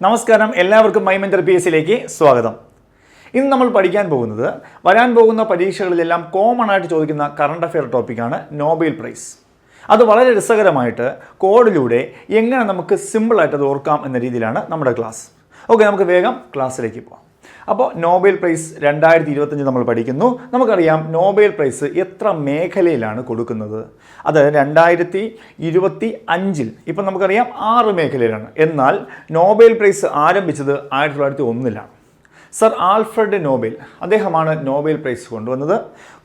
നമസ്കാരം. എല്ലാവർക്കും മൈമെന്റർ P S സിയിലേക്ക് സ്വാഗതം. ഇന്ന് നമ്മൾ പഠിക്കാൻ പോകുന്നത് വരാൻ പോകുന്ന പരീക്ഷകളിലെല്ലാം കോമൺ ആയിട്ട് ചോദിക്കുന്ന കറണ്ട് അഫെയർ ടോപ്പിക്കാണ് നോബൽ പ്രൈസ് അത് വളരെ രസകരമായിട്ട് കോഡിലൂടെ എങ്ങനെ നമുക്ക് സിമ്പിളായിട്ട് അത് ഓർക്കാം എന്ന രീതിയിലാണ് നമ്മുടെ ക്ലാസ് ഓക്കെ നമുക്ക് വേഗം ക്ലാസ്സിലേക്ക് പോകാം അപ്പോൾ നോബൽ പ്രൈസ് രണ്ടായിരത്തി ഇരുപത്തഞ്ച് നമ്മൾ പഠിക്കുന്നു. നമുക്കറിയാം നോബൽ പ്രൈസ് എത്ര മേഖലയിലാണ് കൊടുക്കുന്നത്? അത് രണ്ടായിരത്തി ഇരുപത്തി അഞ്ചിൽ ഇപ്പം നമുക്കറിയാം ആറ് മേഖലയിലാണ്. എന്നാൽ നോബൽ പ്രൈസ് ആരംഭിച്ചത് ആയിരത്തി തൊള്ളായിരത്തി ഒന്നിലാണ് സർ ആൽഫ്രഡ് നോബൽ അദ്ദേഹമാണ് നോബൽ പ്രൈസ് കൊണ്ടുവന്നത്.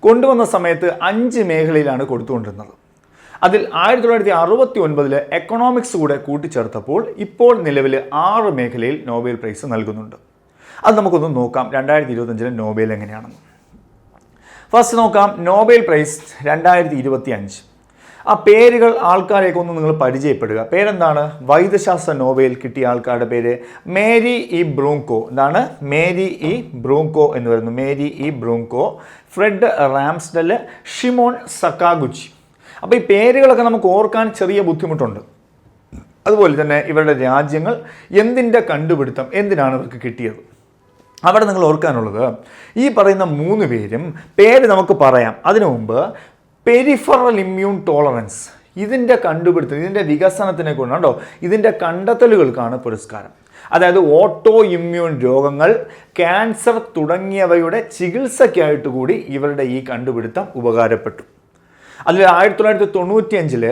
കൊണ്ടുവന്ന സമയത്ത് അഞ്ച് മേഖലയിലാണ് കൊടുത്തുകൊണ്ടിരുന്നത്. അതിൽ ആയിരത്തി തൊള്ളായിരത്തി അറുപത്തി ഒൻപതിൽ എക്കണോമിക്സ് കൂടെ കൂട്ടിച്ചേർത്തപ്പോൾ ഇപ്പോൾ നിലവിൽ ആറ് മേഖലയിൽ നോബൽ പ്രൈസ് നൽകുന്നുണ്ട്. അത് നമുക്കൊന്ന് നോക്കാം. രണ്ടായിരത്തി ഇരുപത്തഞ്ചിലെ നോബേൽ എങ്ങനെയാണെന്ന് ഫസ്റ്റ് നോക്കാം. നോബേൽ പ്രൈസ് രണ്ടായിരത്തി ഇരുപത്തി അഞ്ച് ആ പേരുകൾ ആൾക്കാരെയൊക്കെ ഒന്ന് നിങ്ങൾ പരിചയപ്പെടുക. പേരെന്താണ്? വൈദ്യശാസ്ത്ര നോബേൽ കിട്ടിയ ആൾക്കാരുടെ പേര് മേരി ഇ ബ്രൂങ്കോ. എന്താണ് മേരി ഇ ബ്രൂങ്കോ എന്ന് പറയുന്നു Mary E Brunkow Fred Ramsdell Shimon Sakaguchi. അപ്പോൾ ഈ പേരുകളൊക്കെ നമുക്ക് ഓർക്കാൻ ചെറിയ ബുദ്ധിമുട്ടുണ്ട്. അതുപോലെ തന്നെ ഇവരുടെ രാജ്യങ്ങൾ എന്തിന്റെ കണ്ടുപിടുത്തം എന്തിനാണ് ഇവർക്ക് കിട്ടിയത്? അവിടെ നിങ്ങൾ ഓർക്കാനുള്ളത് ഈ പറയുന്ന മൂന്ന് പേരും പേര് നമുക്ക് പറയാം. അതിനു മുമ്പ് പെരിഫറൽ ഇമ്മ്യൂൺ ടോളറൻസ് ഇതിന്റെ കണ്ടുപിടുത്തം ഇതിന്റെ വികസനത്തിനെ കൊണ്ടാണ്ടോ ഇതിന്റെ കണ്ടെത്തലുകൾക്കാണ് പുരസ്കാരം. അതായത് ഓട്ടോ ഇമ്മ്യൂൺ രോഗങ്ങൾ ക്യാൻസർ തുടങ്ങിയവയുടെ ചികിത്സയ്ക്കായിട്ട് കൂടി ഇവരുടെ ഈ കണ്ടുപിടുത്തം ഉപകാരപ്പെട്ടു. അതിൽ ആയിരത്തി തൊള്ളായിരത്തി തൊണ്ണൂറ്റി അഞ്ചിൽ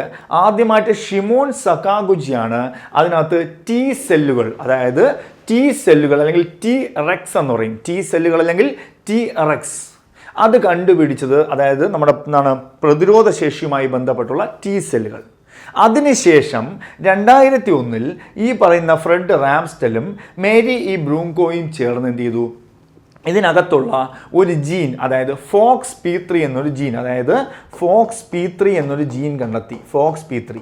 ആദ്യമായിട്ട് ഷിമോൺ സക്കാഗുജിയാണ് അതിനകത്ത് ടി സെല്ലുകൾ അതായത് ടി സെല്ലുകൾ അല്ലെങ്കിൽ ടി റെക്സ് എന്ന് പറയും. ടി സെല്ലുകൾ അല്ലെങ്കിൽ ടി റെക്സ് അത് കണ്ടുപിടിച്ചത് അതായത് നമ്മുടെ എന്താണ് പ്രതിരോധ ശേഷിയുമായി ബന്ധപ്പെട്ടുള്ള ടി സെല്ലുകൾ അതിനുശേഷം രണ്ടായിരത്തി ഒന്നിൽ ഈ പറയുന്ന ഫ്രെഡ് റാംസ്റ്റലും മേരി ഈ ബ്രൂങ്കോയും ചേർന്ന് എന്ത് ചെയ്തു? ഇതിനകത്തുള്ള ഒരു ജീൻ അതായത് ഫോക്സ് പി ത്രീ എന്നൊരു ജീൻ അതായത് ഫോക്സ് പി ത്രീ എന്നൊരു ജീൻ കണ്ടെത്തി. ഫോക്സ് പി ത്രീ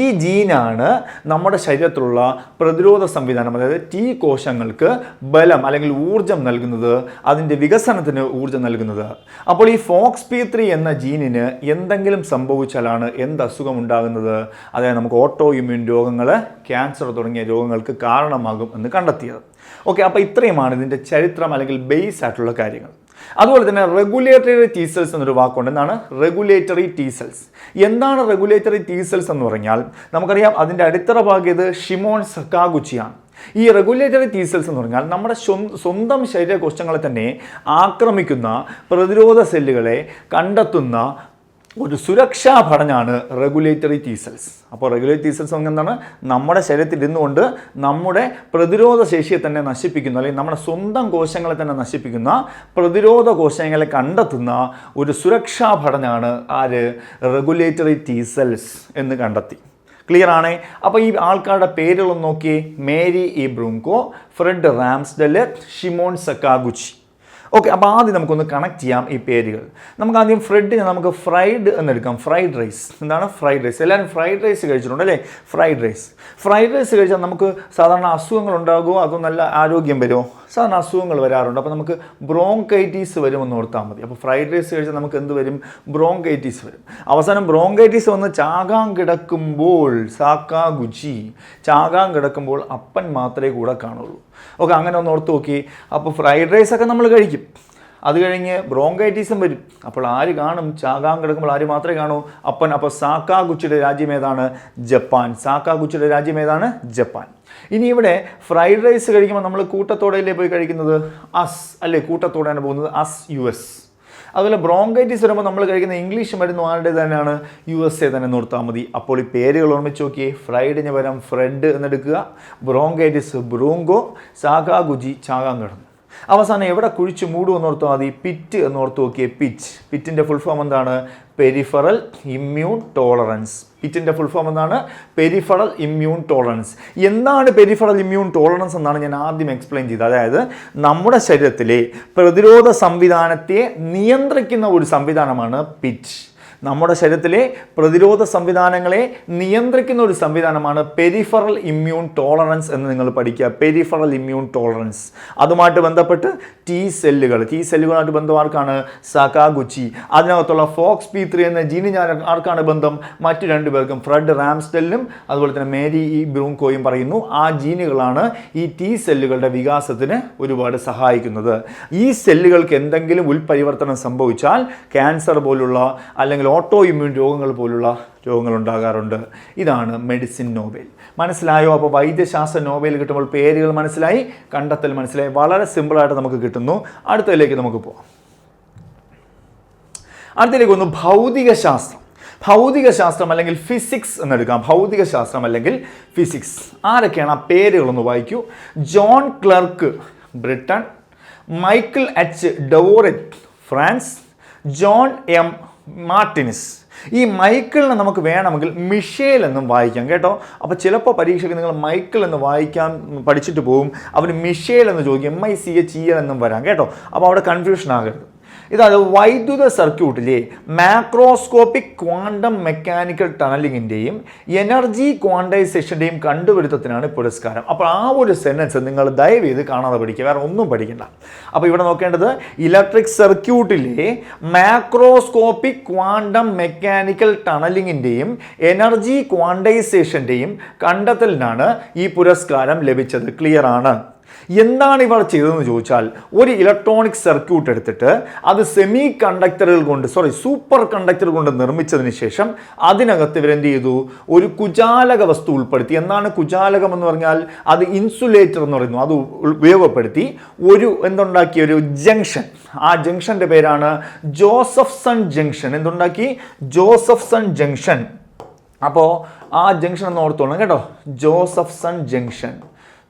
ഈ ജീനാണ് നമ്മുടെ ശരീരത്തിലുള്ള പ്രതിരോധ സംവിധാനം അതായത് ടി കോശങ്ങൾക്ക് ബലം അല്ലെങ്കിൽ ഊർജം നൽകുന്നത് അതിന്റെ വികസനത്തിന് ഊർജം നൽകുന്നത്. അപ്പോൾ ഈ ഫോക്സ് പി ത്രീ എന്ന ജീനിന് എന്തെങ്കിലും സംഭവിച്ചാലാണ് എന്ത് അസുഖം ഉണ്ടാകുന്നത് അതായത് നമുക്ക് ഓട്ടോ ഇമ്മ്യൂൺ രോഗങ്ങൾ ക്യാൻസർ തുടങ്ങിയ രോഗങ്ങൾക്ക് കാരണമാകും എന്ന് കണ്ടെത്തിയത്. ഓക്കെ അപ്പോൾ ഇത്രയുമാണ് ഇതിന്റെ ചരിത്രം അല്ലെങ്കിൽ ബേസ് ആയിട്ടുള്ള കാര്യങ്ങൾ. അതുപോലെ തന്നെ റെഗുലേറ്ററി ടി സെൽസ് എന്നൊരു വാക്കുണ്ട്. എന്താണ്? റെഗുലേറ്ററി ടി സെൽസ് എന്താണ് റെഗുലേറ്ററി ടി സെൽസ് എന്ന് പറഞ്ഞാൽ നമുക്കറിയാം അതിന്റെ അടിത്തറ ഭാഗ്യത് ഷിമോൺ സക്കാഗുച്ചിയാണ്. ഈ റെഗുലേറ്ററി ടി സെൽസ് എന്ന് പറഞ്ഞാൽ നമ്മുടെ സ്വന്തം ശരീര കോശങ്ങളെ തന്നെ ആക്രമിക്കുന്ന പ്രതിരോധ സെല്ലുകളെ കണ്ടെത്തുന്ന ഒരു സുരക്ഷാ ഭടനാണ് റെഗുലേറ്ററി ടീസൽസ് അപ്പോൾ റെഗുലേറ്ററി ടീസൽസ് എന്താണ്? നമ്മുടെ ശരീരത്തിൽ ഇരുന്നുകൊണ്ട് നമ്മുടെ പ്രതിരോധ ശേഷിയെ തന്നെ നശിപ്പിക്കുന്ന അല്ലെങ്കിൽ നമ്മുടെ സ്വന്തം കോശങ്ങളെ തന്നെ നശിപ്പിക്കുന്ന പ്രതിരോധ കോശങ്ങളെ കണ്ടെത്തുന്ന ഒരു സുരക്ഷാ ഭടനാണ് ആര്? റെഗുലേറ്ററി ടീസൽസ് എന്ന് കണ്ടെത്തി. ക്ലിയർ ആണേ? അപ്പോൾ ഈ ആൾക്കാരുടെ പേരുകളൊന്ന് നോക്കിയേ. Mary E Brunkow Fred Ramsdell Shimon Sakaguchi. Okay അപ്പോൾ ആദ്യം നമുക്കൊന്ന് കണക്ട് ചെയ്യാം ഈ പേരുകൾ. നമുക്ക് ആദ്യം ഫ്രെഡിനെ നമുക്ക് ഫ്രൈഡ് എന്നെടുക്കാം. ഫ്രൈഡ് റൈസ് എന്താണ്? ഫ്രൈഡ് റൈസ് എല്ലാവരും ഫ്രൈഡ് റൈസ് കഴിച്ചിട്ടുണ്ട് അല്ലേ? ഫ്രൈഡ് റൈസ് ഫ്രൈഡ് റൈസ് കഴിച്ചാൽ നമുക്ക് സാധാരണ അസുഖങ്ങൾ ഉണ്ടാകുമോ? അതോ നല്ല ആരോഗ്യം വരുമോ? സാധാരണ അസുഖങ്ങൾ വരാറുണ്ട്. അപ്പോൾ നമുക്ക് ബ്രോങ്കൈറ്റീസ് വരുമെന്ന് ഓർത്താൽ മതി. അപ്പോൾ ഫ്രൈഡ് റൈസ് കഴിച്ചാൽ നമുക്ക് എന്ത് വരും? ബ്രോങ്കൈറ്റീസ് വരും. അവസാനം ബ്രോങ്കൈറ്റീസ് വന്ന് ചാകാൻ കിടക്കുമ്പോൾ സാക്കാ ഗുജി ചാകാൻ കിടക്കുമ്പോൾ അപ്പൻ മാത്രമേ കൂടെ കാണുള്ളൂ. ഓക്കെ അങ്ങനെ ഒന്ന് ഓർത്ത് നോക്കി. അപ്പോൾ ഫ്രൈഡ് റൈസ് ഒക്കെ നമ്മൾ കഴിക്കും. അത് കഴിഞ്ഞ് ബ്രോങ്കൈറ്റീസും വരും. അപ്പോൾ ആര് കാണും? ചാകാൻ കിടക്കുമ്പോൾ ആര് മാത്രമേ കാണൂ? അപ്പൻ. അപ്പോൾ സാക്കാ ഗുച്ചിയുടെ രാജ്യം ഏതാണ്? ജപ്പാൻ. സാക്കാ ഗുച്ചിയുടെ രാജ്യം ഏതാണ്? ജപ്പാൻ. ഇനി ഇവിടെ ഫ്രൈഡ് റൈസ് കഴിക്കുമ്പോൾ നമ്മൾ കൂട്ടത്തോടെയല്ലേ പോയി കഴിക്കുന്നത്? അസ് അല്ലേ കൂട്ടത്തോടെയാണ് പോകുന്നത്? അസ് യു എസ് അതുപോലെ ബ്രോങ്കൈറ്റിസ് വരുമ്പോൾ നമ്മൾ കഴിക്കുന്ന ഇംഗ്ലീഷ് മരുന്ന് ആരുടെ തന്നെയാണ്? യു എസ് എ തന്നെ നിർത്താൽ മതി. അപ്പോൾ ഈ പേരുകൾ ഓർമ്മിച്ച് നോക്കിയേ. ഫ്രൈഡിന് പകരം ഫ്രെഡ് എന്നെടുക്കുക. ബ്രോങ്കൈറ്റിസ് ബ്രൂങ്കോ ചാകാ ഗുജി ചാകാൻ കിടന്നു അവസാനം എവിടെ കുഴിച്ച് മൂടും ഓർത്താൽ മതി. പിറ്റ് എന്ന് ഓർത്ത് നോക്കിയേ പിച്ച് പിറ്റിന്റെ ഫുൾ ഫോം എന്താണ്? പെരിഫറൽ ഇമ്മ്യൂൺ ടോളറൻസ് പിറ്റിന്റെ ഫുൾ ഫോം എന്താണ് പെരിഫറൽ ഇമ്മ്യൂൺ ടോളറൻസ് എന്താണ് പെരിഫറൽ ഇമ്മ്യൂൺ ടോളറൻസ് എന്നാണ് ഞാൻ ആദ്യം എക്സ്പ്ലെയിൻ ചെയ്തത്. അതായത് നമ്മുടെ ശരീരത്തിലെ പ്രതിരോധ സംവിധാനത്തെ നിയന്ത്രിക്കുന്ന ഒരു സംവിധാനമാണ് പിച്ച് നമ്മുടെ ശരീരത്തിലെ പ്രതിരോധ സംവിധാനങ്ങളെ നിയന്ത്രിക്കുന്ന ഒരു സംവിധാനമാണ് പെരിഫറൽ ഇമ്മ്യൂൺ ടോളറൻസ് എന്ന് നിങ്ങൾ പഠിക്കുക. Peripheral immune tolerance. അതുമായിട്ട് ബന്ധപ്പെട്ട് ടി സെല്ലുകൾ ടി സെല്ലുകളുമായിട്ട് ബന്ധം ആർക്കാണ്? സകാഗുച്ചി. അതിനകത്തുള്ള ഫോക്സ് പി ത്രീ എന്ന ജീനി ഞാൻ ആർക്കാണ് ബന്ധം? മറ്റു രണ്ടുപേർക്കും ഫ്രഡ് റാംസ്റ്റെല്ലും അതുപോലെ തന്നെ മേരി ഇ ബ്രൂങ്കോയും പറയുന്നു. ആ ജീനുകളാണ് ഈ ടി സെല്ലുകളുടെ വികാസത്തിന് ഒരുപാട് സഹായിക്കുന്നത്. ഈ സെല്ലുകൾക്ക് എന്തെങ്കിലും ഉൽപരിവർത്തനം സംഭവിച്ചാൽ ക്യാൻസർ പോലുള്ള അല്ലെങ്കിൽ ഓട്ടോ ഇമ്മ്യൂൺ രോഗങ്ങൾ പോലുള്ള രോഗങ്ങൾ ഉണ്ടാകാറുണ്ട് ഇതാണ് മെഡിസിൻ നോബൽ മനസ്സിലായോ? അപ്പോൾ വൈദ്യശാസ്ത്ര നോബൽ കിട്ടുമ്പോൾ പേരുകൾ മനസ്സിലായി കണ്ടെത്തൽ മനസ്സിലായി. വളരെ സിമ്പിളായിട്ട് നമുക്ക് കിട്ടുന്നു. അടുത്തതിലേക്ക് നമുക്ക് പോകാം അടുത്തതിലേക്ക് ഒന്ന് ഭൗതികശാസ്ത്രം. ഭൗതികശാസ്ത്രം അല്ലെങ്കിൽ ഫിസിക്സ് എന്നെടുക്കാം. ഭൗതികശാസ്ത്രം അല്ലെങ്കിൽ ഫിസിക്സ് ആരൊക്കെയാണ് ആ പേരുകളൊന്ന് വായിക്കൂ. John Clarke Britain Michael H Devoret France. John M Martinis. ഈ മൈക്കിളിനെ നമുക്ക് വേണമെങ്കിൽ മിഷേൽ എന്നും വായിക്കാം കേട്ടോ? അപ്പോൾ ചിലപ്പോൾ പരീക്ഷയ്ക്ക് നിങ്ങൾ മൈക്കിൾ എന്ന് വായിക്കാൻ പഠിച്ചിട്ട് പോകും അവന് മിഷേൽ എന്ന് ചോദിക്കും M I C H E എന്നും വരാം കേട്ടോ? അപ്പോൾ അവിടെ കൺഫ്യൂഷൻ ആകരുത്. ഇതാണ് വൈദ്യുത സർക്യൂട്ടിലെ മാക്രോസ്കോപ്പിക് ക്വാണ്ടം മെക്കാനിക്കൽ ടണലിങ്ങിന്റെയും എനർജി ക്വാണ്ടൈസേഷന്റെയും കണ്ടുപിടുത്തത്തിനാണ് പുരസ്കാരം. അപ്പോൾ ആ ഒരു സെന്റൻസ് നിങ്ങൾ ദയവ് ചെയ്ത് കാണാതെ പഠിക്കുക. വേറെ ഒന്നും പഠിക്കണ്ട. അപ്പോൾ ഇവിടെ നോക്കേണ്ടത് ഇലക്ട്രിക് സർക്യൂട്ടിലെ മാക്രോസ്കോപ്പിക് ക്വാണ്ടം മെക്കാനിക്കൽ ടണലിങ്ങിന്റെയും എനർജി ക്വാണ്ടൈസേഷന്റെയും കണ്ടെത്തലിനാണ് ഈ പുരസ്കാരം ലഭിച്ചത്. ക്ലിയർ ആണ്. എന്താണ് ഇവർ ചെയ്തതെന്ന് ചോദിച്ചാൽ ഒരു ഇലക്ട്രോണിക് സർക്യൂട്ട് എടുത്തിട്ട് അത് സെമി കണ്ടക്ടറുകൾ കൊണ്ട് സോറി സൂപ്പർ കണ്ടക്ടർ കൊണ്ട് നിർമ്മിച്ചതിന് ശേഷം അതിനകത്ത് ഇവരെന്ത് ചെയ്തു? ഒരു കുജാലക വസ്തു ഉൾപ്പെടുത്തി. എന്താണ് കുജാലകം എന്ന് പറഞ്ഞാൽ? അത് ഇൻസുലേറ്റർ എന്ന് പറയുന്നു. അത് ഉപയോഗപ്പെടുത്തി ഒരു എന്തുണ്ടാക്കിയ ഒരു ജംഗ്ഷൻ ആ ജംഗ്ഷന്റെ പേരാണ് ജോസഫ്സൺ ജംഗ്ഷൻ എന്തുണ്ടാക്കി? ജോസഫ്സൺ ജംഗ്ഷൻ അപ്പോൾ ആ ജംഗ്ഷൻ എന്ന് ഓർത്തോളാം കേട്ടോ. ജോസഫ്സൺ ജംഗ്ഷൻ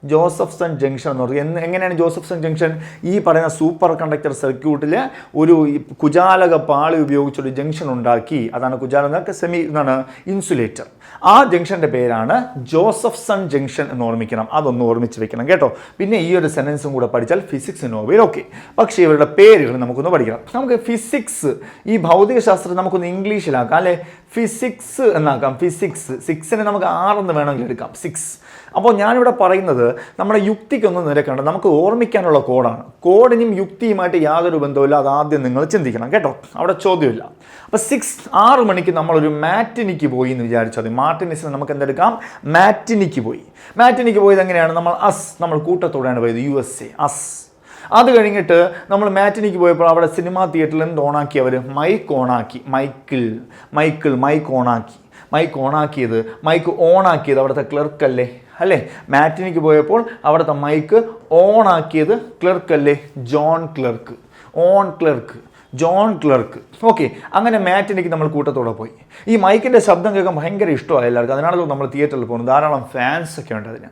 ജോസഫ്സൺ ജംഗ്ഷൻ എന്ന് പറയുന്നത് എങ്ങനെയാണ് ജോസഫ്സൺ ജംഗ്ഷൻ? ഈ പറയുന്ന സൂപ്പർ കണ്ടക്ടർ സർക്യൂട്ടിൽ ഒരു കുജാലക പാളി ഉപയോഗിച്ചൊരു ജംഗ്ഷൻ ഉണ്ടാക്കി. അതാണ് കുജാലക സെമി എന്താണ്? ഇൻസുലേറ്റർ. ആ ജംഗ്ഷന്റെ പേരാണ് ജോസഫ്സൺ ജംഗ്ഷൻ എന്ന് ഓർമ്മിക്കണം. അതൊന്ന് ഓർമ്മിച്ച് വെക്കണം കേട്ടോ. പിന്നെ ഈ ഒരു സെന്റൻസും കൂടെ പഠിച്ചാൽ ഫിസിക്സ് നോവൽ ഓക്കെ പക്ഷേ ഇവരുടെ പേരുകൾ നമുക്കൊന്ന് പഠിക്കണം. നമുക്ക് ഫിസിക്സ് ഈ ഭൗതികശാസ്ത്രം നമുക്കൊന്ന് ഇംഗ്ലീഷിലാക്കാം അല്ലേ? ഫിസിക്സ് എന്നാക്കാം. ഫിസിക്സ് സിക്സിനെ നമുക്ക് ആറെന്ന് വേണമെങ്കിൽ എടുക്കാം. സിക്സ് അപ്പോൾ ഞാനിവിടെ പറയുന്നത് നമ്മുടെ യുക്തിക്കൊന്നും നിരക്കേണ്ട നമുക്ക് ഓർമ്മിക്കാനുള്ള കോഡാണ്. കോഡിനും യുക്തിയുമായിട്ട് യാതൊരു ബന്ധവുമില്ല. അത് ആദ്യം നിങ്ങൾ ചിന്തിക്കണം കേട്ടോ. അവിടെ ചോദ്യമില്ല. അപ്പോൾ സിക്സ് ആറ് മണിക്ക് നമ്മളൊരു മാറ്റിനിക്ക് പോയി എന്ന് വിചാരിച്ചാൽ മതി മാർട്ടിനിസിന് നമുക്ക് എന്തെടുക്കാം മാറ്റിനിക്ക് പോയി. മാറ്റിനിക്ക് പോയത് എങ്ങനെയാണ്? നമ്മൾ അസ് നമ്മൾ കൂട്ടത്തോടെയാണ് പോയത് യു എസ് എ അസ്. അത് കഴിഞ്ഞിട്ട് നമ്മൾ മാറ്റിനിക്ക് പോയപ്പോൾ അവിടെ സിനിമാ തിയേറ്ററിൽ എന്ത് ഓണാക്കി അവർ മൈക്ക് ഓണാക്കി. മൈക്കിൾ മൈക്കിൾ മൈക്ക് ഓണാക്കി. മൈക്ക് ഓണാക്കിയത് മൈക്ക് ഓണാക്കിയത് അവിടുത്തെ ക്ലർക്കല്ലേ? അല്ലേ? മാറ്റിനിക്ക് പോയപ്പോൾ അവിടുത്തെ മൈക്ക് ഓണാക്കിയത് ക്ലർക്കല്ലേ? John Clarke. On Clarke. John Clarke okay അങ്ങനെ മാറ്റിനിക്ക് നമ്മൾ കൂട്ടത്തോടെ പോയി. ഈ മൈക്കിന്റെ ശബ്ദം കേൾക്കാൻ ഭയങ്കര ഇഷ്ടമായി എല്ലാവർക്കും. അതിനാണല്ലോ നമ്മൾ തിയേറ്ററിൽ പോകുന്നത്. ധാരാളം ഫാൻസ് ഒക്കെ ഉണ്ട് അതിന്.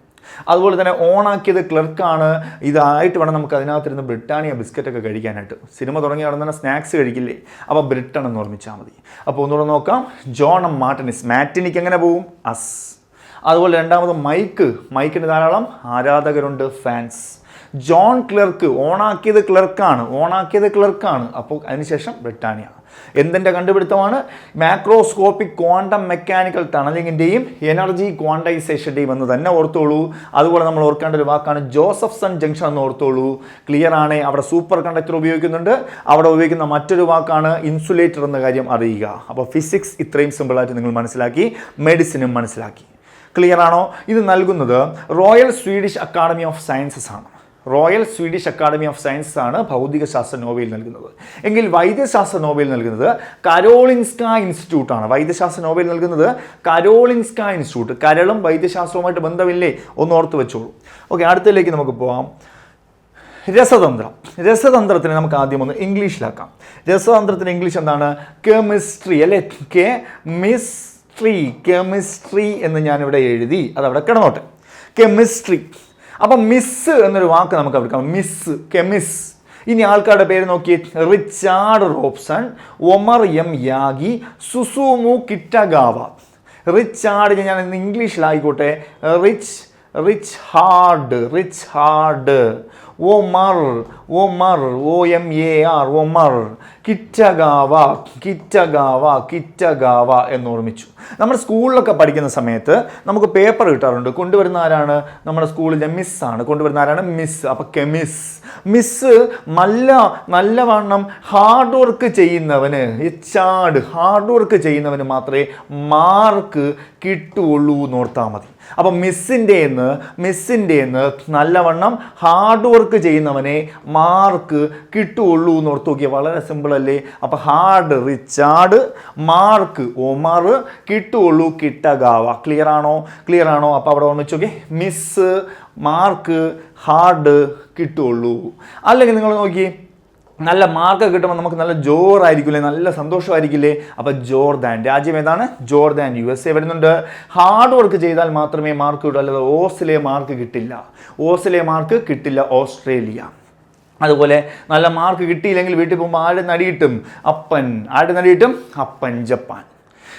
അതുപോലെ തന്നെ ഓണാക്കിയത് ക്ലർക്കാണ് ഇതായിട്ട് വേണം നമുക്ക് അതിനകത്തിരുന്ന് ബ്രിട്ടാനിയ ബിസ്ക്കറ്റൊക്കെ കഴിക്കാനായിട്ട്. സിനിമ തുടങ്ങി അവിടെ തന്നെ സ്നാക്സ് കഴിക്കില്ലേ? അപ്പോൾ ബ്രിട്ടൺ എന്ന് ഓർമ്മിച്ചാൽ മതി. അപ്പോൾ ഒന്നുകൂടെ നോക്കാം. ജോൺ മാർട്ടിനിസ് മാറ്റിനിക്ക് എങ്ങനെ പോവും? അസ്. അതുപോലെ രണ്ടാമത് മൈക്ക്. മൈക്കിന് ധാരാളം ആരാധകരുണ്ട് ഫാൻസ് ജോൺ ക്ലർക്ക് ഓണാക്കിയത് ക്ലർക്കാണ് ഓണാക്കിയത് ക്ലർക്കാണ്. അപ്പോൾ അതിനുശേഷം ബ്രിട്ടാനിയ. എന്തിന്റെ കണ്ടുപിടുത്തമാണ്? മാക്രോസ്കോപ്പിക് ക്വാണ്ടം മെക്കാനിക്കൽ ടണലിങ്ങിന്റെയും എനർജി ക്വാണ്ടൈസേഷന്റെയും എന്ന് തന്നെ ഓർത്തോളൂ. അതുപോലെ നമ്മൾ ഓർക്കേണ്ട ഒരു വാക്കാണ് ജോസഫ്സൺ ജംഗ്ഷൻ എന്ന് ഓർത്തോളൂ. ക്ലിയർ ആണ്? അവിടെ സൂപ്പർ കണ്ടക്ടർ ഉപയോഗിക്കുന്നുണ്ട്. അവിടെ ഉപയോഗിക്കുന്ന മറ്റൊരു വാക്കാണ് ഇൻസുലേറ്റർ എന്ന കാര്യം അറിയുക. അപ്പോൾ ഫിസിക്സ് ഇത്രയും സിമ്പിളായിട്ട് നിങ്ങൾ മനസ്സിലാക്കി മെഡിസിനും മനസ്സിലാക്കി. ക്ലിയർ ആണോ? ഇത് നൽകുന്നത് Royal Swedish Academy of Sciences ആണ്. Royal Swedish Academy of Science ആണ് ഭൗതികശാസ്ത്ര നോബൽ നൽകുന്നത്. എങ്കിൽ വൈദ്യശാസ്ത്ര നോബൽ നൽകുന്നത് കരോളിൻസ്ക ഇൻസ്റ്റിറ്റ്യൂട്ട് ആണ്. വൈദ്യശാസ്ത്ര നോബൽ നൽകുന്നത് കരോളിൻസ്ക ഇൻസ്റ്റിറ്റ്യൂട്ട്. കരളും വൈദ്യശാസ്ത്രവുമായിട്ട് ബന്ധമില്ലേ? ഒന്ന് ഓർത്ത് വെച്ചോളൂ. ഓക്കെ അടുത്തതിലേക്ക് നമുക്ക് പോവാം. രസതന്ത്രം. രസതന്ത്രത്തിന് നമുക്ക് ആദ്യം ഒന്ന് ഇംഗ്ലീഷിലാക്കാം. രസതന്ത്രത്തിന് ഇംഗ്ലീഷ് എന്താണ്? കെമിസ്ട്രി അല്ലെ? Chemistry. കെമിസ്ട്രി എന്ന് ഞാനിവിടെ എഴുതി അതവിടെ കിടന്നോട്ടെ. കെമിസ്ട്രി. അപ്പം മിസ് എന്നൊരു വാക്ക് നമുക്ക് എടുക്കാം മിസ് കെമിസ് ഇനി ആൾക്കാരുടെ പേര് നോക്കി Richard Robson Omar M Yaghi Susumu Kitagawa. Richard ഞാൻ ഇന്ന് ഇംഗ്ലീഷിലായിക്കോട്ടെ. Rich rich hard rich hard. Omar Omar O M A R Omar. Kitagawa Kitagawa Kitagawa എന്ന് ഓർമ്മിച്ചു നമ്മൾ സ്കൂളിലൊക്കെ പഠിക്കുന്ന സമയത്ത് നമുക്ക് പേപ്പർ കിട്ടാറുണ്ട്. കൊണ്ടുവരുന്ന ആരാണ്? നമ്മുടെ സ്കൂളിലെ മിസ്സാണ് കൊണ്ടുവരുന്ന ആരാണ്? മിസ് അപ്പോൾ കെമിസ് മിസ് നല്ല നല്ലവണ്ണം ഹാർഡ് വർക്ക് ചെയ്യുന്നവന് ചാട് ഹാർഡ് വർക്ക് ചെയ്യുന്നവന് മാത്രമേ മാർക്ക് കിട്ടുള്ളൂ എന്ന് ഓർത്താൽ മതി. അപ്പം മിസ്സിന്റെ എന്ന് മിസ്സിന്റെ എന്ന് നല്ലവണ്ണം ഹാർഡ് വർക്ക് ചെയ്യുന്നവനെ മാർക്ക് കിട്ടുള്ളൂ എന്ന് ഓർത്ത് നോക്കിയാൽ വളരെ സിമ്പിൾ അല്ലേ അപ്പോൾ ഹാർഡ് റിച്ചാർഡ് മാർക്ക് ഒമർ കിട്ടുള്ളൂ കിട്ടഗാവ ക്ലിയർ ആണോ? ക്ലിയർ ആണോ? അപ്പോൾ അവിടെ ഓർമ്മിച്ച് നോക്കി മിസ് മാർക്ക് ഹാർഡ് കിട്ടുള്ളൂ. അല്ലെങ്കിൽ നിങ്ങൾ നോക്കി നല്ല മാർക്ക് കിട്ടുമ്പോൾ നമുക്ക് നല്ല ജോറായിരിക്കില്ലേ നല്ല സന്തോഷമായിരിക്കില്ലേ? അപ്പോൾ ജോർദാൻ. രാജ്യം ഏതാണ്? ജോർദാൻ യു എസ് എ വരുന്നുണ്ട്. ഹാർഡ് വർക്ക് ചെയ്താൽ മാത്രമേ മാർക്ക് കിട്ടൂ. അല്ലാതെ ഓസിലെ മാർക്ക് കിട്ടില്ല. ഓസിലെ മാർക്ക് കിട്ടില്ല. ഓസ്ട്രേലിയ. അതുപോലെ നല്ല മാർക്ക് കിട്ടിയില്ലെങ്കിൽ വീട്ടിൽ പോകുമ്പോൾ ആട് നടിയിട്ടും അപ്പൻ. ആട് നടിയിട്ടും അപ്പൻ ജപ്പാൻ.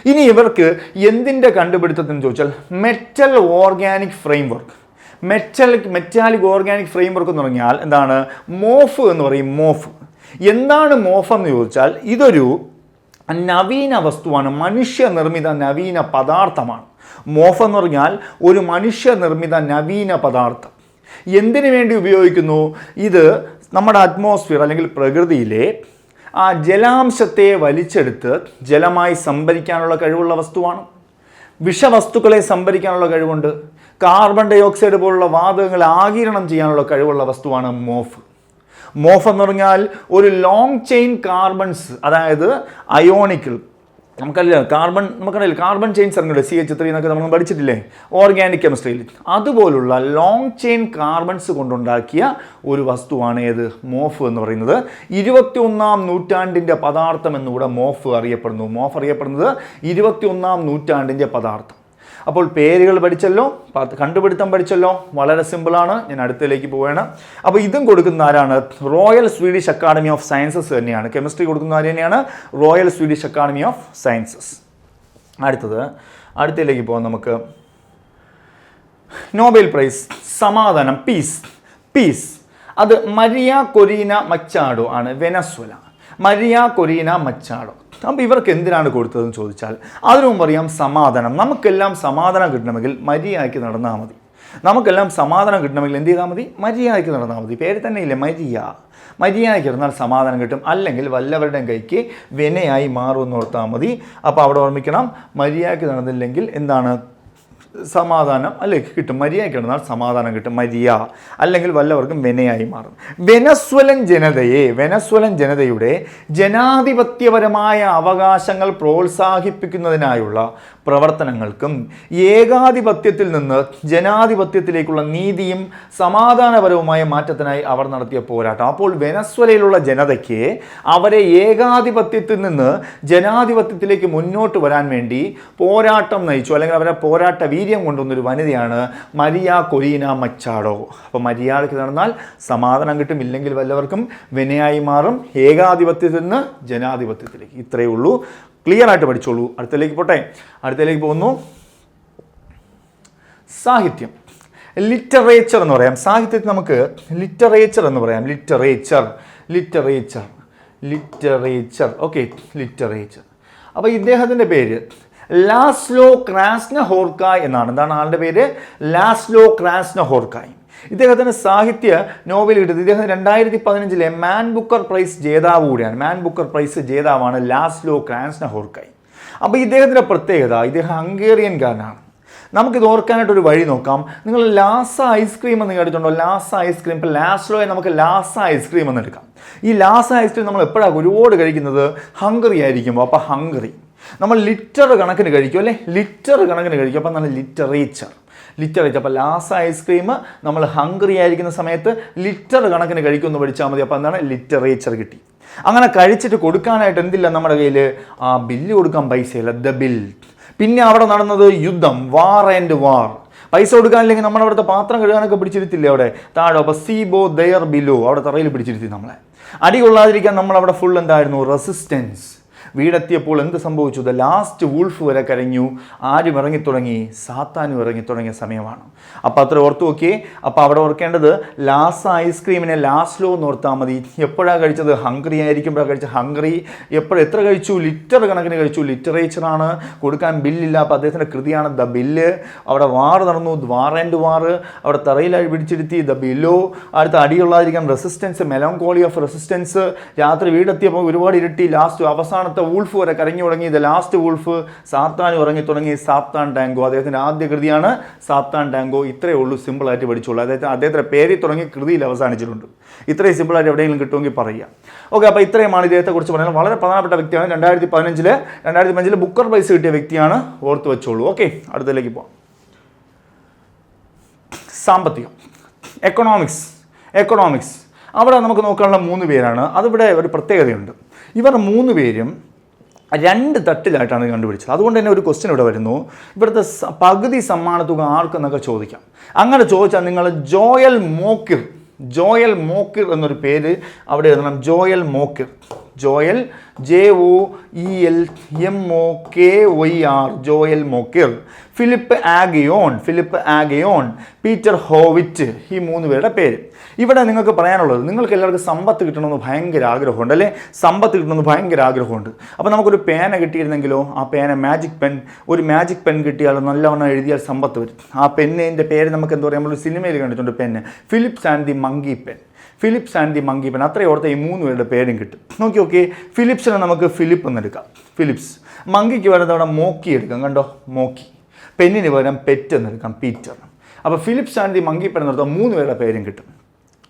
ഇനി ഇവർക്ക് എന്തിന്റെ കണ്ടുപിടുത്തത്തിന് ചോദിച്ചാൽ metal organic framework metal metallic organic framework എന്ന് പറഞ്ഞാൽ എന്താണ്? മോഫ് എന്ന് പറയും മോഫ്. എന്താണ് മോഫ് എന്ന് ചോദിച്ചാൽ ഇതൊരു നവീന വസ്തുവാണ്. മനുഷ്യനിർമ്മിത നവീന പദാർത്ഥമാണ്. മോഫ് എന്ന് പറഞ്ഞാൽ ഒരു മനുഷ്യനിർമ്മിത നവീന പദാർത്ഥം. എന്തിനു വേണ്ടി ഉപയോഗിക്കുന്നു? ഇത് നമ്മുടെ അറ്റ്മോസ്ഫിയർ അല്ലെങ്കിൽ പ്രകൃതിയിലെ ആ ജലാംശത്തെ വലിച്ചെടുത്ത് ജലമായി സംഭരിക്കാനുള്ള കഴിവുള്ള വസ്തുവാണ്. വിഷവസ്തുക്കളെ സംഭരിക്കാനുള്ള കഴിവുണ്ട്. കാർബൺ ഡൈ ഓക്സൈഡ് പോലുള്ള വാതകങ്ങൾ ആകിരണം ചെയ്യാനുള്ള കഴിവുള്ള വസ്തുവാണ് മോഫ്. മോഫ് എന്ന് പറഞ്ഞാൽ ഒരു ലോങ് ചെയിൻ കാർബൺസ് അതായത് അയോണിക്കൽ നമുക്കറിയാം കാർബൺ നമുക്കറിയില്ല കാർബൺ ചെയിൻസ് ഇറങ്ങില്ല സി എച്ച് ത്രീ എന്നൊക്കെ നമ്മൾ പഠിച്ചിട്ടില്ലേ? ഓർഗാനിക് കെമിസ്ട്രിയിൽ അതുപോലുള്ള ലോങ് ചെയിൻ കാർബൺസ് കൊണ്ടുണ്ടാക്കിയ ഒരു വസ്തുവാണ് ഏത്? മോഫ് എന്ന് പറയുന്നത്. ഇരുപത്തിയൊന്നാം നൂറ്റാണ്ടിന്റെ പദാർത്ഥം എന്നുകൂടെ മോഫ് അറിയപ്പെടുന്നു. മോഫ് അറിയപ്പെടുന്നത് ഇരുപത്തിയൊന്നാം നൂറ്റാണ്ടിന്റെ പദാർത്ഥം. അപ്പോൾ പേരുകൾ പഠിച്ചല്ലോ കണ്ടുപിടുത്തം പഠിച്ചല്ലോ. വളരെ സിമ്പിളാണ് ഞാൻ അടുത്തതിലേക്ക് പോവുകയാണ്. അപ്പോൾ ഇതും കൊടുക്കുന്ന ആരാണ്? Royal Swedish Academy of Sciences തന്നെയാണ്. കെമിസ്ട്രി കൊടുക്കുന്ന ആര് തന്നെയാണ്? Royal Swedish Academy of Sciences അടുത്തത് അടുത്തതിലേക്ക് പോകാം നമുക്ക്. നോബൽ പ്രൈസ് സമാധാനം പീസ് പീസ് അത് മരിയ കൊരീന മച്ചാഡോ ആണ്. വെനസ്വല. മരിയ കൊരീന മച്ചാഡോ അപ്പോൾ ഇവർക്ക് എന്തിനാണ് കൊടുത്തതെന്ന് ചോദിച്ചാൽ അതിനു മുമ്പ് അറിയാം സമാധാനം. നമുക്കെല്ലാം സമാധാനം കിട്ടണമെങ്കിൽ മര്യാദയ്ക്ക് നടന്നാൽ മതി. നമുക്കെല്ലാം സമാധാനം കിട്ടണമെങ്കിൽ എന്ത് ചെയ്താൽ മതി? മര്യാദയ്ക്ക് നടന്നാൽ മതി. പേര് തന്നെ ഇല്ലേ? മര്യ മര്യാദയ്ക്ക് ഇരുന്നാൽ സമാധാനം കിട്ടും. അല്ലെങ്കിൽ വല്ലവരുടെയും കൈക്ക് വിനയായി മാറുമെന്ന് ഓർത്താൽ മതി. അപ്പോൾ അവിടെ ഓർമ്മിക്കണം മര്യാദയ്ക്ക് നടന്നില്ലെങ്കിൽ എന്താണ്? സമാധാനം അല്ലെ കിട്ടും മര്യാദയ്ക്ക് നടന്നാൽ സമാധാനം കിട്ടും മര്യ അല്ലെങ്കിൽ വല്ലവർക്കും വെനയായി മാറും. വെനസ്വലൻ ജനതയെ വെനസ്വലൻ ജനതയുടെ ജനാധിപത്യപരമായ അവകാശങ്ങൾ പ്രോത്സാഹിപ്പിക്കുന്നതിനായുള്ള പ്രവർത്തനങ്ങൾക്കും ഏകാധിപത്യത്തിൽ നിന്ന് ജനാധിപത്യത്തിലേക്കുള്ള നീതിയും സമാധാനപരവുമായ മാറ്റത്തിനായി അവർ നടത്തിയ പോരാട്ടം. അപ്പോൾ വെനസ്വലയിലുള്ള ജനതയ്ക്ക് അവരെ ഏകാധിപത്യത്തിൽ നിന്ന് ജനാധിപത്യത്തിലേക്ക് മുന്നോട്ട് വരാൻ വേണ്ടി പോരാട്ടം നയിച്ചു. അല്ലെങ്കിൽ അവരെ പോരാട്ട വീര്യം കൊണ്ടുവന്നൊരു വനിതയാണ് മരിയ കൊരീന മച്ചാടോ. അപ്പോൾ മര്യാദയ്ക്ക് നടന്നാൽ സമാധാനം കിട്ടും ഇല്ലെങ്കിൽ വല്ലവർക്കും വിനയായി മാറും. ഏകാധിപത്യത്തിൽ നിന്ന് ജനാധിപത്യത്തിലേക്ക്. ഇത്രയേ ഉള്ളൂ. ക്ലിയർ ആയിട്ട് പഠിച്ചോളൂ. അടുത്തതിലേക്ക് പോട്ടെ. അടുത്തതിലേക്ക് പോകുന്നു. സാഹിത്യം. ലിറ്ററേച്ചർ എന്ന് പറയാം. സാഹിത്യത്തിൽ നമുക്ക് ലിറ്ററേച്ചർ എന്ന് പറയാം. Literature literature literature okay literature അപ്പോൾ ഇദ്ദേഹത്തിന്റെ പേര് ലാസ്ലോ ക്രാസ്ന ഹോർക്കായ് എന്നാണ്. എന്താണ് ആളുടെ പേര്? ലാസ്ലോ ക്രാസ്ന ഹോർക്കായ് ഇദ്ദേഹത്തിന് സാഹിത്യ നോവൽ കിട്ടുന്നത് ഇദ്ദേഹം രണ്ടായിരത്തി പതിനഞ്ചിലെ മാൻ ബുക്കർ പ്രൈസ് ജേതാവ് കൂടിയാണ്. മാൻ ബുക്കർ പ്രൈസ് ജേതാവാണ് ലാസ്ലോ ക്രാൻസ്ന ഹോർക്കായ് അപ്പോൾ ഇദ്ദേഹത്തിന്റെ പ്രത്യേകത ഇദ്ദേഹം ഹംഗേറിയൻകാരനാണ് നമുക്കിത് ഓർക്കാനായിട്ട് ഒരു വഴി നോക്കാം. നിങ്ങൾ ലാസ ഐസ്ക്രീം എന്ന് കേട്ടിട്ടുണ്ടോ ലാസ ഐസ്ക്രീം ഇപ്പോൾ ലാസ്ലോയെ നമുക്ക് ലാസ ഐസ്ക്രീം എന്ന് എടുക്കാം. ഈ ലാസ ഐസ്ക്രീം നമ്മൾ എപ്പോഴാണ് ഒരുപാട് കഴിക്കുന്നത്? ഹംഗറി ആയിരിക്കുമ്പോൾ അപ്പോൾ ഹംഗറി. നമ്മൾ ലിറ്റർ കണക്കിന് കഴിക്കും അല്ലേ? ലിറ്റർ കണക്കിന് കഴിക്കും. അപ്പം നല്ല ലിറ്ററേച്ചർ ലിറ്ററേച്ചർ അപ്പോൾ ലാസ്റ്റ് ഐസ്ക്രീം നമ്മൾ ഹംഗറി ആയിരിക്കുന്ന സമയത്ത് ലിറ്റർ കണക്കിന് കഴിക്കുമെന്ന് പഠിച്ചാൽ മതി. അപ്പോൾ എന്താണ്? ലിറ്ററേച്ചർ കിട്ടി. അങ്ങനെ കഴിച്ചിട്ട് കൊടുക്കാനായിട്ട് എന്തില്ല നമ്മുടെ കയ്യിൽ? ആ ബില്ല് കൊടുക്കാൻ പൈസയില്ല. ദ ബിൽ പിന്നെ അവിടെ നടന്നത് യുദ്ധം. വാർ ആൻഡ് വാർ പൈസ കൊടുക്കാനില്ലെങ്കിൽ നമ്മുടെ അവിടുത്തെ പാത്രം കഴുകാനൊക്കെ പിടിച്ചിരുത്തില്ലേ അവിടെ? താഴെ അപ്പോൾ സീബോ ദയർ ബിലോ അവിടെ തറയിൽ പിടിച്ചിരുത്തി നമ്മളെ. അടി കൊള്ളാതിരിക്കാൻ നമ്മൾ അവിടെ ഫുൾ എന്തായിരുന്നു? റെസിസ്റ്റൻസ് വീടെത്തിയപ്പോൾ എന്ത് സംഭവിച്ചു? ദ ലാസ്റ്റ് വൂൾഫ് വരെ കരഞ്ഞു. ആരും ഇറങ്ങിത്തുടങ്ങി. സാത്താനും ഇറങ്ങിത്തുടങ്ങിയ സമയമാണ്. അപ്പോൾ അത്ര ഓർത്തു നോക്കിയേ. അപ്പോൾ അവിടെ ഓർക്കേണ്ടത് ലാസ് ഐസ്ക്രീമിനെ ലാസ്ലോ എന്ന് ഓർത്താൽ മതി. എപ്പോഴാണ് കഴിച്ചത്? ഹംഗ്രി ആയിരിക്കുമ്പോഴാണ് കഴിച്ചത്? ഹംഗ്രി എപ്പോഴും എത്ര കഴിച്ചു? ലിറ്റർ കണക്കിന് കഴിച്ചു. ലിറ്ററേച്ചറാണ് കൊടുക്കാൻ ബില്ലില്ല അപ്പോൾ അദ്ദേഹത്തിന്റെ കൃതിയാണ് ദ ബില്ല് അവിടെ വാർ നടന്നു. വാർ ആൻഡ് വാർ അവിടെ തറയിലായി പിടിച്ചിരുത്തി. ദ ബില്ലോ അടുത്ത അടിയുള്ളാതിരിക്കാൻ റെസിസ്റ്റൻസ് മെലോങ്കോളി ഓഫ് റെസിസ്റ്റൻസ് രാത്രി വീടെത്തിയപ്പോൾ ഒരുപാട് ഇരുട്ടി. ലാസ്റ്റ് അവസാനത്തെ വൂൾഫ് വരെ കരഞ്ഞു തുടങ്ങി. ദ ലാസ്റ്റ് വൂൾഫ് സാത്താൻ ഉറങ്ങി തുടങ്ങി സാത്താൻ ടാങ്കോ. അദ്ദേഹത്തിന്റെ ആദ്യ കൃതിയാണ് സാത്താൻ ടാങ്കോ. ഇത്രയേ ഉള്ളൂ സിമ്പിളായിട്ട് പഠിച്ചുള്ളൂ. അദ്ദേഹത്തിന് അദ്ദേഹത്തിന്റെ പേരിൽ തുടങ്ങി കൃതിയിൽ അവസാനിച്ചിട്ടുണ്ട്. ഇത്രയും സിമ്പിളായിട്ട് എവിടെയെങ്കിലും കിട്ടുമെങ്കിൽ പറയുക. ഓക്കെ അപ്പോൾ ഇത്രയുമാണ് ഇദ്ദേഹത്തെക്കുറിച്ച് പറയുന്നത്. വളരെ പ്രധാനപ്പെട്ട വ്യക്തിയാണ്. രണ്ടായിരത്തി പതിനഞ്ചിൽ രണ്ടായിരത്തി പതിനഞ്ചിൽ ബുക്കർ പ്രൈസ് കിട്ടിയ വ്യക്തിയാണ് ഓർത്ത് വെച്ചോളൂ. ഓക്കെ അടുത്തതിലേക്ക് പോകാം സാമ്പത്തികം. എക്കണോമിക്സ് എക്കണോമിക്സ് അവിടെ നമുക്ക് നോക്കാനുള്ള മൂന്ന് പേരാണ്. അതിവിടെ ഒരു പ്രത്യേകതയുണ്ട്. ഇവർ മൂന്ന് പേരും രണ്ട് തട്ടിലായിട്ടാണ് കണ്ടുപിടിച്ചത്. അതുകൊണ്ട് തന്നെ ഒരു ക്വസ്റ്റ്യൻ ഇവിടെ വരുന്നു. ഇവിടുത്തെ പകുതി സമ്മാന തുക ആർക്കെന്നൊക്കെ ചോദിക്കാം. അങ്ങനെ ചോദിച്ചാൽ നിങ്ങൾ ജോയൽ മോക്കിർ ജോയൽ മോക്കിർ എന്നൊരു പേര് അവിടെ എഴുതണം. Joel Mokyr. Joel J O E L M O K Y R Joel Mokyr. Philippe Aghion Philippe Aghion. Peter Howitt ഈ മൂന്ന് പേരുടെ പേര്. ഇവിടെ നിങ്ങൾക്ക് പറയാനുള്ളത് നിങ്ങൾക്ക് എല്ലാവർക്കും സമ്പത്ത് കിട്ടണമെന്ന് ഭയങ്കര ആഗ്രഹമുണ്ട് അല്ലേ? സമ്പത്ത് കിട്ടണമെന്ന് ഭയങ്കര ആഗ്രഹമുണ്ട്. അപ്പോൾ നമുക്കൊരു പേന കിട്ടിയിരുന്നെങ്കിലോ ആ പേന മാജിക് പെൻ ഒരു മാജിക് പെൻ കിട്ടിയാൽ നല്ലവണ്ണം എഴുതിയാൽ സമ്പത്ത് വരും. ആ പെന്നിന്റെ പേര് നമുക്ക് എന്താ പറയുക നമ്മളൊരു സിനിമയിൽ കണ്ടിട്ടുണ്ട് pen Philips and the monkey pen Philips and the monkey pen അത്രയും ഓർത്ത ഈ മൂന്ന് പേരുടെ പേരും കിട്ടും. നോക്കി ഓക്കെ ഫിലിപ്സിനെ നമുക്ക് ഫിലിപ്പ് എന്നെടുക്കാം ഫിലിപ്സ് മങ്കിക്ക് വരുന്നത് അവിടെ മോക്കി എടുക്കാം കണ്ടോ? മോക്കി പെന്നിന് പകരം പെറ്റ് എന്നെടുക്കാം പീറ്റർ അപ്പോൾ Philips and the monkey pen എന്ന് എന്നെടുത്താൽ മൂന്ന് പേരുടെ പേരും കിട്ടും.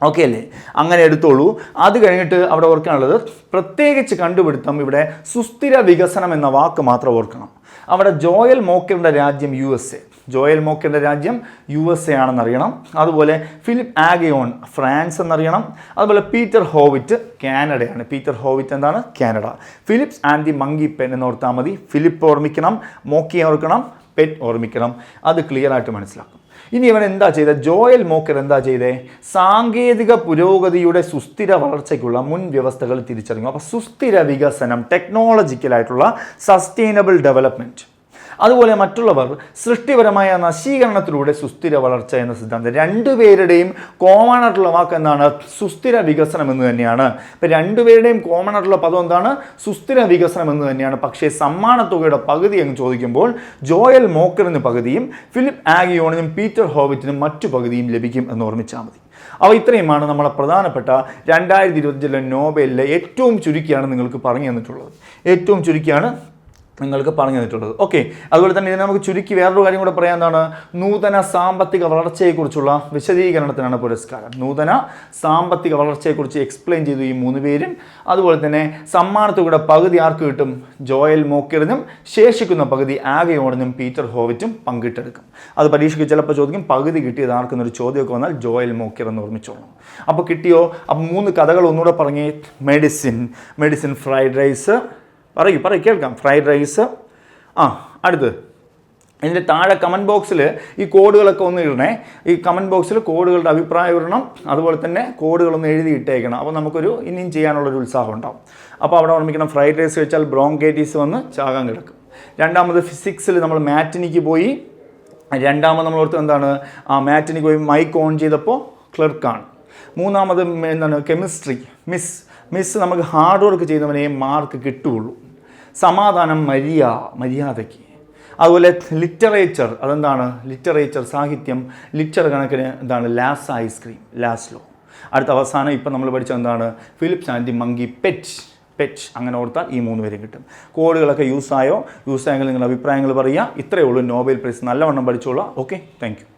ഓക്കെ അല്ലേ? അങ്ങനെ എടുത്തോളൂ. അത് കഴിഞ്ഞിട്ട് അവിടെ ഓർക്കാനുള്ളത് പ്രത്യേകിച്ച് കണ്ടുപിടുത്തം ഇവിടെ സുസ്ഥിര വികസനം എന്ന വാക്ക് മാത്രം ഓർക്കണം. അവിടെ ജോയൽ മോക്കറിന്റെ രാജ്യം യു എസ് എ ജോയൽ മോക്കറിന്റെ രാജ്യം യു എസ് എ ആണെന്നറിയണം. അതുപോലെ ഫിലിപ്പ് ആഗയോൺ ഫ്രാൻസ് എന്നറിയണം. അതുപോലെ പീറ്റർ ഹോവിറ്റ് കാനഡയാണ്. പീറ്റർ ഹോവിറ്റ് എന്താണ്? Canada. Philips and the monkey pen എന്ന് ഓർത്താൽ മതി. ഫിലിപ്പ് ഓർമ്മിക്കണം. മോക്കി ഓർക്കണം. പെറ്റ് ഓർമ്മിക്കണം. അത് ക്ലിയർ ആയിട്ട് മനസ്സിലാക്കും. ഇനി ഇവൻ എന്താ ചെയ്തത് ജോയൽ മോക്കർ എന്താ ചെയ്തേ? സാങ്കേതിക പുരോഗതിയുടെ സുസ്ഥിര വളർച്ചയ്ക്കുള്ള മുൻ വ്യവസ്ഥകൾ തിരിച്ചറിഞ്ഞു. അപ്പോൾ സുസ്ഥിര വികസനം ടെക്നോളജിക്കലായിട്ടുള്ള സസ്റ്റൈനബിൾ ഡെവലപ്മെന്റ് അതുപോലെ മറ്റുള്ളവർ സൃഷ്ടിപരമായ നശീകരണത്തിലൂടെ സുസ്ഥിര വളർച്ച എന്ന സിദ്ധാന്തം. രണ്ടുപേരുടെയും കോമൺ ആയിട്ടുള്ള വാക്ക് എന്താണ്? സുസ്ഥിര വികസനം എന്ന് തന്നെയാണ്. ഇപ്പം രണ്ടുപേരുടെയും കോമൺ ആയിട്ടുള്ള പദം എന്താണ്? സുസ്ഥിര വികസനം എന്ന് തന്നെയാണ്. പക്ഷേ സമ്മാന തുകയുടെ പകുതി എന്ന് ചോദിക്കുമ്പോൾ ജോയൽ മോക്കറിന് പകുതിയും ഫിലിപ്പ് ആഗിയോണിനും പീറ്റർ ഹോവിറ്റിനും മറ്റു പകുതിയും ലഭിക്കും എന്ന് ഓർമ്മിച്ചാൽ മതി. അവ ഇത്രയുമാണ് നമ്മളെ പ്രധാനപ്പെട്ട രണ്ടായിരത്തി ഇരുപത്തിയഞ്ചിലെ നോബലിലെ ഏറ്റവും ചുരുക്കിയാണ് നിങ്ങൾക്ക് പറഞ്ഞു തന്നിട്ടുള്ളത്. ഏറ്റവും ചുരുക്കിയാണ് നിങ്ങൾക്ക് പറഞ്ഞു തന്നിട്ടുള്ളത് ഓക്കെ അതുപോലെ തന്നെ ഇതിനെ നമുക്ക് ചുരുക്കി വേറൊരു കാര്യം കൂടെ പറയാൻ എന്താണ്? നൂതന സാമ്പത്തിക വളർച്ചയെക്കുറിച്ചുള്ള വിശദീകരണത്തിനാണ് പുരസ്കാരം. നൂതന സാമ്പത്തിക വളർച്ചയെക്കുറിച്ച് എക്സ്പ്ലെയിൻ ചെയ്തു ഈ മൂന്ന് പേരും. അതുപോലെ തന്നെ സമ്മാനത്തുകയുടെ പകുതി ആർക്ക് കിട്ടും? ജോയൽ മോക്കിറിനും ശേഷിക്കുന്ന പകുതി ആകെയോണിനും പീറ്റർ ഹോവിറ്റും പങ്കിട്ടെടുക്കും. അത് പരീക്ഷയ്ക്ക് ചിലപ്പോൾ ചോദിക്കും പകുതി കിട്ടിയത് ആർക്കെന്നൊരു ചോദ്യമൊക്കെ വന്നാൽ ജോയൽ മോക്കിർ എന്ന് ഓർമ്മിച്ചോളണം. അപ്പോൾ കിട്ടിയോ? അപ്പോൾ മൂന്ന് കഥകൾ ഒന്നുകൂടെ പറഞ്ഞേ. മെഡിസിൻ മെഡിസിൻ ഫ്രൈഡ് റൈസ് പറയൂ പറയൂ കേൾക്കാം. ഫ്രൈഡ് റൈസ് ആ അടുത്തത് ഇതിന്റെ താഴെ കമന്റ് ബോക്സിൽ ഈ കോഡുകളൊക്കെ ഒന്ന് ഇടണേ. ഈ കമന്റ് ബോക്സിൽ കോഡുകളുടെ അഭിപ്രായം ഇടണം. അതുപോലെ തന്നെ കോഡുകളൊന്ന് എഴുതി ഇട്ടേക്കണം. അപ്പോൾ നമുക്കൊരു ഇനിയും ചെയ്യാനുള്ളൊരു ഉത്സാഹം ഉണ്ടാവും. അപ്പോൾ അവിടെ ഓർമ്മിക്കണം ഫ്രൈഡ് റൈസ് കഴിച്ചാൽ ബ്രോങ്കേറ്റീസ് വന്ന് ചാകാൻ കിടക്കും. രണ്ടാമത് ഫിസിക്സിൽ നമ്മൾ മാറ്റിനിക്ക് പോയി. രണ്ടാമത് നമ്മൾ ഓർത്ത് എന്താണ്? ആ മാറ്റിനിക്ക് പോയി മൈക്ക് ഓൺ ചെയ്തപ്പോൾ ക്ലർക്കാണ് മൂന്നാമത് എന്താണ്? കെമിസ്ട്രി മിസ് മിസ് നമുക്ക് ഹാർഡ് വർക്ക് ചെയ്യുന്നവനെ മാർക്ക് കിട്ടുകയുള്ളൂ. സമാധാനം മര്യാ മര്യാദയ്ക്ക്. അതുപോലെ ലിറ്ററേച്ചർ അതെന്താണ്? ലിറ്ററേച്ചർ സാഹിത്യം ലിറ്റർ കണക്കിന് എന്താണ്? ലാസ് ഐസ്ക്രീം ലാസ്ലോ അടുത്ത അവസാനം ഇപ്പം നമ്മൾ പഠിച്ച എന്താണ്? Philips and monkey pet pet അങ്ങനെ ഓർത്താൽ ഈ മൂന്ന് പേരും കിട്ടും. കോഡുകളൊക്കെ യൂസ് ആയോ? യൂസ് ആയെങ്കിൽ നിങ്ങളുടെ അഭിപ്രായങ്ങൾ പറയുക. ഇത്രയേ ഉള്ളൂ. നോബൽ പ്രൈസ് നല്ലവണ്ണം പഠിച്ചോളാം ഓക്കെ താങ്ക്